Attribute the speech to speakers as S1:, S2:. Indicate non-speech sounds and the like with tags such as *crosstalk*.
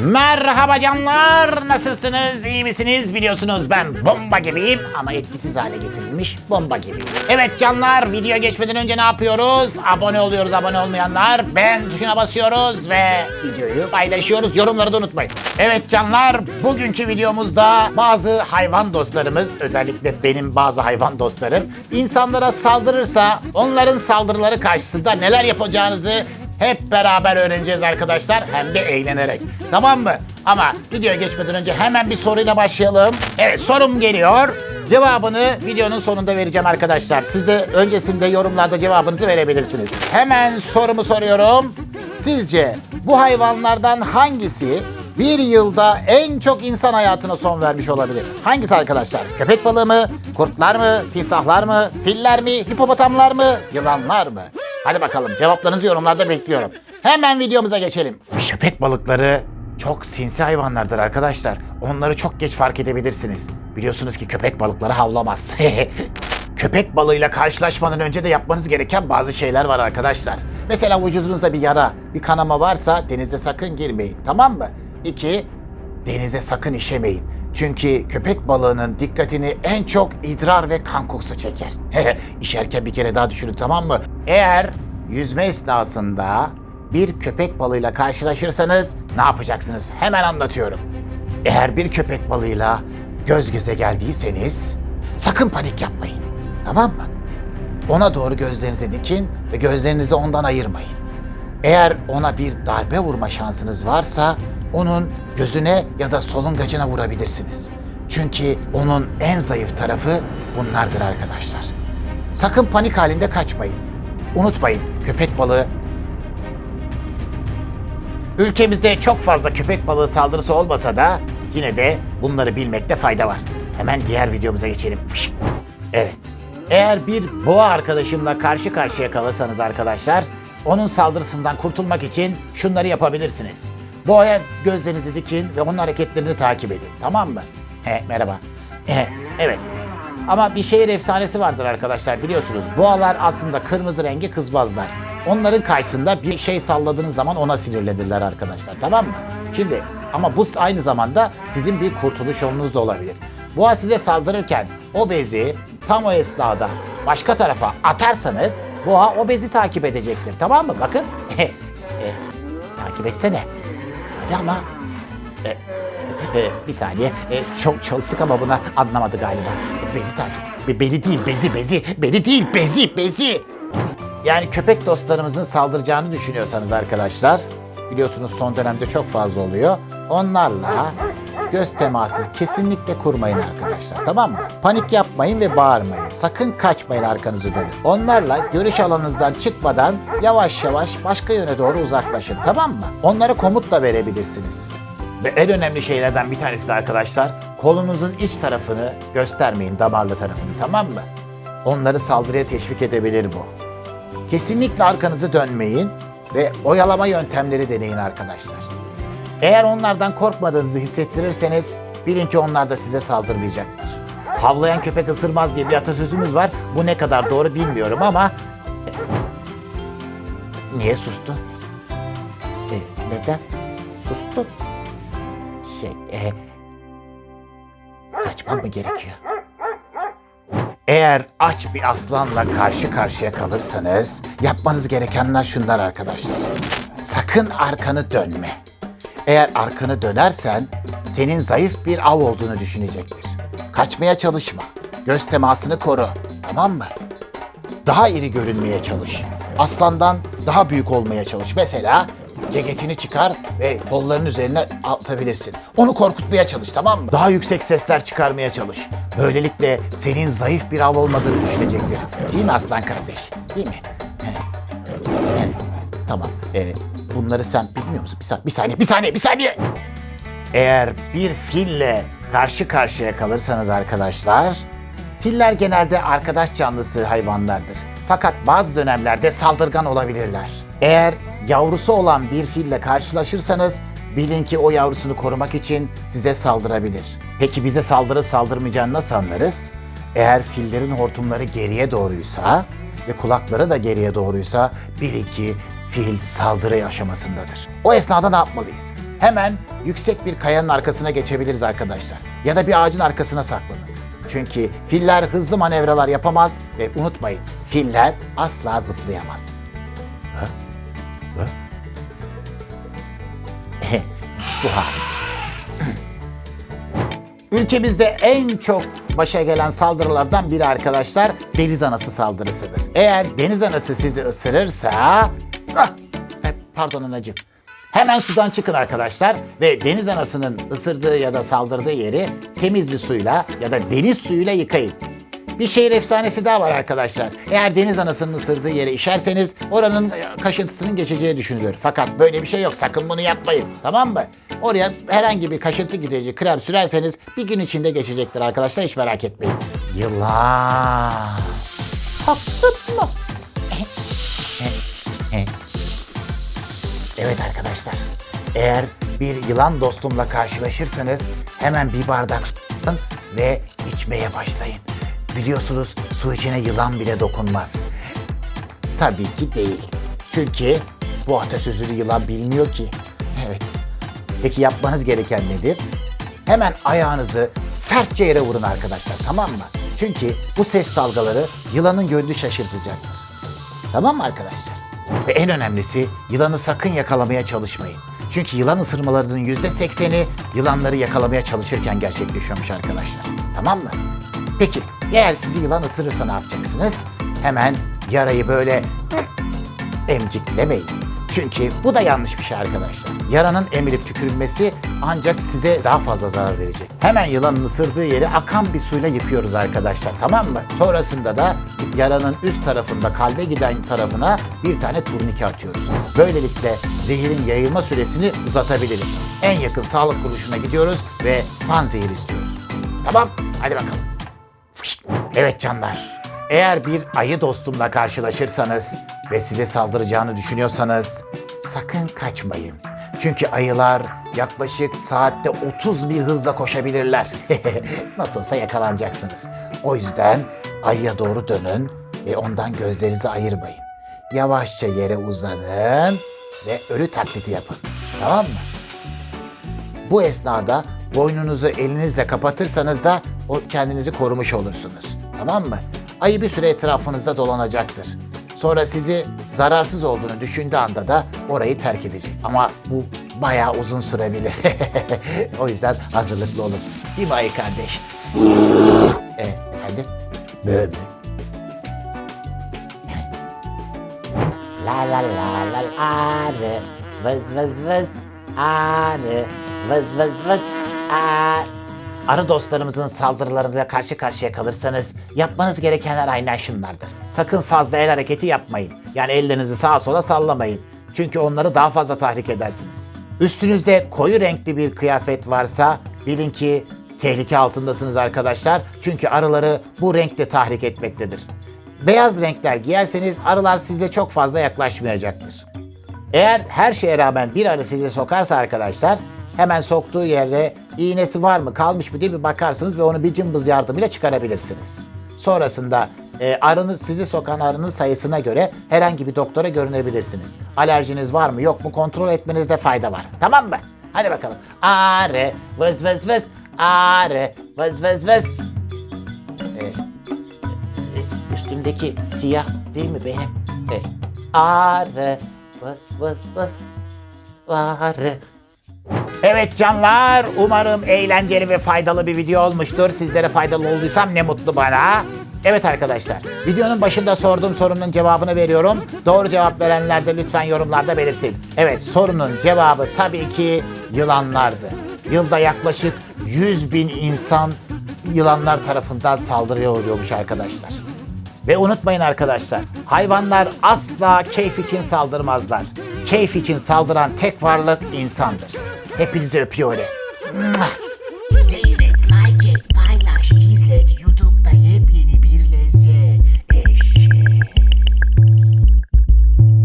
S1: Merhaba canlar, nasılsınız, iyi misiniz? Biliyorsunuz ben bomba gibiyim ama etkisiz hale getirilmiş bomba gibiyim. Evet canlar, video geçmeden önce ne yapıyoruz? Abone oluyoruz abone olmayanlar. Ben tuşuna basıyoruz ve videoyu paylaşıyoruz. Yorumları da unutmayın. Evet canlar, bugünkü videomuzda bazı hayvan dostlarımız, özellikle benim bazı hayvan dostlarım, insanlara saldırırsa onların saldırıları karşısında neler yapacağınızı hep beraber öğreneceğiz arkadaşlar hem de eğlenerek. Tamam mı? Ama videoya geçmeden önce hemen bir soruyla başlayalım. Evet sorum geliyor. Cevabını videonun sonunda vereceğim arkadaşlar. Siz de öncesinde yorumlarda cevabınızı verebilirsiniz. Hemen sorumu soruyorum. Sizce bu hayvanlardan hangisi bir yılda en çok insan hayatına son vermiş olabilir? Hangisi arkadaşlar? Köpek balığı mı? Kurtlar mı? Timsahlar mı? Filler mi? Hipopotamlar mı? Yılanlar mı? Hadi bakalım cevaplarınızı yorumlarda bekliyorum. Hemen videomuza geçelim. Köpek balıkları çok sinsi hayvanlardır arkadaşlar. Onları çok geç fark edebilirsiniz. Biliyorsunuz ki köpek balıkları havlamaz. *laughs* Köpek balığıyla karşılaşmadan önce de yapmanız gereken bazı şeyler var arkadaşlar. Mesela vücudunuzda bir yara, bir kanama varsa denize sakın girmeyin. Tamam mı? İki, denize sakın işemeyin. Çünkü köpek balığının dikkatini en çok idrar ve kan kokusu çeker. *laughs* İşerken bir kere daha düşünün tamam mı? Eğer yüzme esnasında bir köpek balığıyla karşılaşırsanız ne yapacaksınız? Hemen anlatıyorum. Eğer bir köpek balığıyla göz göze geldiyseniz sakın panik yapmayın. Tamam mı? Ona doğru gözlerinizi dikin ve gözlerinizi ondan ayırmayın. Eğer ona bir darbe vurma şansınız varsa onun gözüne ya da solungacına vurabilirsiniz. Çünkü onun en zayıf tarafı bunlardır arkadaşlar. Sakın panik halinde kaçmayın. Unutmayın köpek balığı Ülkemizde çok fazla köpek balığı saldırısı olmasa da yine de bunları bilmekte fayda var. Hemen diğer videomuza geçelim. Evet. Eğer bir boğa arkadaşımla karşı karşıya kalırsanız arkadaşlar, onun saldırısından kurtulmak için şunları yapabilirsiniz. Boğaya gözlerinizi dikin ve onun hareketlerini takip edin. Tamam mı? He, merhaba. He, evet. Ama bir şehir efsanesi vardır arkadaşlar biliyorsunuz. Boğalar aslında kırmızı rengi kızbazlar. Onların karşısında bir şey salladığınız zaman ona sinirlenirler arkadaşlar tamam mı? Şimdi ama bu aynı zamanda sizin bir kurtuluş yolunuz da olabilir. Boğa size saldırırken o bezi tam o esnada başka tarafa atarsanız boğa o bezi takip edecektir tamam mı? Bakın *laughs* e, takip etsene. Hadi ama e, e, bir saniye. E, çok çalıştık ama buna anlamadı galiba. Bezi takip. Be- beni değil bezi bezi. Beni değil bezi bezi. Yani köpek dostlarımızın saldıracağını düşünüyorsanız arkadaşlar. Biliyorsunuz son dönemde çok fazla oluyor. Onlarla göz teması kesinlikle kurmayın arkadaşlar. Tamam mı? Panik yapmayın ve bağırmayın. Sakın kaçmayın arkanızı dönün. Onlarla görüş alanınızdan çıkmadan yavaş yavaş başka yöne doğru uzaklaşın. Tamam mı? Onlara komut da verebilirsiniz. Ve en önemli şeylerden bir tanesi de arkadaşlar, kolunuzun iç tarafını göstermeyin, damarlı tarafını tamam mı? Onları saldırıya teşvik edebilir bu. Kesinlikle arkanızı dönmeyin ve oyalama yöntemleri deneyin arkadaşlar. Eğer onlardan korkmadığınızı hissettirirseniz bilin ki onlar da size saldırmayacaktır. Havlayan köpek ısırmaz diye bir atasözümüz var. Bu ne kadar doğru bilmiyorum ama... Niye sustun? E, neden? Sustun. Şey, e, kaçmam mı gerekiyor? Eğer aç bir aslanla karşı karşıya kalırsanız yapmanız gerekenler şunlar arkadaşlar. Sakın arkanı dönme. Eğer arkanı dönersen senin zayıf bir av olduğunu düşünecektir. Kaçmaya çalışma. Göz temasını koru. Tamam mı? Daha iri görünmeye çalış. Aslandan daha büyük olmaya çalış. Mesela ceketini çıkar ve kolların üzerine atabilirsin. Onu korkutmaya çalış tamam mı? Daha yüksek sesler çıkarmaya çalış. Böylelikle senin zayıf bir av olmadığını düşünecektir. Değil mi aslan kardeş? Değil mi? Tamam. Ee, bunları sen bilmiyor musun? Bir, sa- bir saniye, bir saniye, bir saniye. Eğer bir fille karşı karşıya kalırsanız arkadaşlar, filler genelde arkadaş canlısı hayvanlardır. Fakat bazı dönemlerde saldırgan olabilirler. Eğer yavrusu olan bir fille karşılaşırsanız bilin ki o yavrusunu korumak için size saldırabilir. Peki bize saldırıp saldırmayacağını nasıl anlarız? Eğer fillerin hortumları geriye doğruysa ve kulakları da geriye doğruysa bilin ki fil saldırı aşamasındadır. O esnada ne yapmalıyız? hemen yüksek bir kayanın arkasına geçebiliriz arkadaşlar. Ya da bir ağacın arkasına saklanın. Çünkü filler hızlı manevralar yapamaz ve unutmayın filler asla zıplayamaz. Ha? Ha? *laughs* Bu hariç. Ülkemizde en çok başa gelen saldırılardan biri arkadaşlar deniz anası saldırısıdır. Eğer deniz anası sizi ısırırsa... Ah, e, pardon anacığım. Hemen sudan çıkın arkadaşlar ve deniz anasının ısırdığı ya da saldırdığı yeri temiz bir suyla ya da deniz suyuyla yıkayın. Bir şehir efsanesi daha var arkadaşlar. Eğer deniz anasının ısırdığı yere işerseniz oranın e, kaşıntısının geçeceği düşünülür. Fakat böyle bir şey yok. Sakın bunu yapmayın. Tamam mı? Oraya herhangi bir kaşıntı giderici krem sürerseniz bir gün içinde geçecektir arkadaşlar. Hiç merak etmeyin. Yılan. Haklısın Evet arkadaşlar. Eğer bir yılan dostumla karşılaşırsanız hemen bir bardak su alın ve içmeye başlayın. Biliyorsunuz su içine yılan bile dokunmaz. Tabii ki değil. Çünkü bu atasözünü yılan bilmiyor ki. Evet. Peki yapmanız gereken nedir? Hemen ayağınızı sertçe yere vurun arkadaşlar tamam mı? Çünkü bu ses dalgaları yılanın gönlü şaşırtacaktır. Tamam mı arkadaşlar? Ve en önemlisi yılanı sakın yakalamaya çalışmayın. Çünkü yılan ısırmalarının yüzde sekseni yılanları yakalamaya çalışırken gerçekleşiyormuş arkadaşlar. Tamam mı? Peki eğer sizi yılan ısırırsa ne yapacaksınız? Hemen yarayı böyle emciklemeyin. Çünkü bu da yanlış bir şey arkadaşlar. Yaranın emilip tükürülmesi ancak size daha fazla zarar verecek. Hemen yılanın ısırdığı yeri akan bir suyla yıkıyoruz arkadaşlar tamam mı? Sonrasında da yaranın üst tarafında kalbe giden tarafına bir tane turnike atıyoruz. Böylelikle zehirin yayılma süresini uzatabiliriz. En yakın sağlık kuruluşuna gidiyoruz ve pan zehir istiyoruz. Tamam hadi bakalım. Evet canlar. Eğer bir ayı dostumla karşılaşırsanız ve size saldıracağını düşünüyorsanız sakın kaçmayın. Çünkü ayılar yaklaşık saatte 30 bir hızla koşabilirler. *laughs* Nasıl olsa yakalanacaksınız. O yüzden ayıya doğru dönün ve ondan gözlerinizi ayırmayın. Yavaşça yere uzanın ve ölü taklidi yapın. Tamam mı? Bu esnada boynunuzu elinizle kapatırsanız da o kendinizi korumuş olursunuz. Tamam mı? Ayı bir süre etrafınızda dolanacaktır. Sonra sizi zararsız olduğunu düşündüğü anda da orayı terk edecek. Ama bu bayağı uzun sürebilir. *laughs* o yüzden hazırlıklı olun. Değil mi ayı kardeş? e, efendim? Böyle. La la la la arı vız vız vız arı vız vız vız arı. Arı dostlarımızın saldırılarıyla karşı karşıya kalırsanız yapmanız gerekenler aynen şunlardır. Sakın fazla el hareketi yapmayın. Yani ellerinizi sağa sola sallamayın. Çünkü onları daha fazla tahrik edersiniz. Üstünüzde koyu renkli bir kıyafet varsa bilin ki tehlike altındasınız arkadaşlar. Çünkü arıları bu renkle tahrik etmektedir. Beyaz renkler giyerseniz arılar size çok fazla yaklaşmayacaktır. Eğer her şeye rağmen bir arı size sokarsa arkadaşlar hemen soktuğu yerde iğnesi var mı kalmış mı diye bir bakarsınız ve onu bir cımbız yardımıyla çıkarabilirsiniz. Sonrasında e, arının sizi sokan arının sayısına göre herhangi bir doktora görünebilirsiniz. Alerjiniz var mı yok mu kontrol etmenizde fayda var. Tamam mı? Hadi bakalım. Arı vız vız vız arı vız vız vız. E, Üstümdeki siyah değil mi benim? Evet. Arı, vız vız vız, arı. Evet canlar, umarım eğlenceli ve faydalı bir video olmuştur. Sizlere faydalı olduysam ne mutlu bana. Evet arkadaşlar, videonun başında sorduğum sorunun cevabını veriyorum. Doğru cevap verenler de lütfen yorumlarda belirtin. Evet, sorunun cevabı tabii ki yılanlardı. Yılda yaklaşık 100 bin insan yılanlar tarafından saldırıya uğruyormuş arkadaşlar. Ve unutmayın arkadaşlar, hayvanlar asla keyif için saldırmazlar. Keyif için saldıran tek varlık insandır. Hepinizi öpüyor öyle.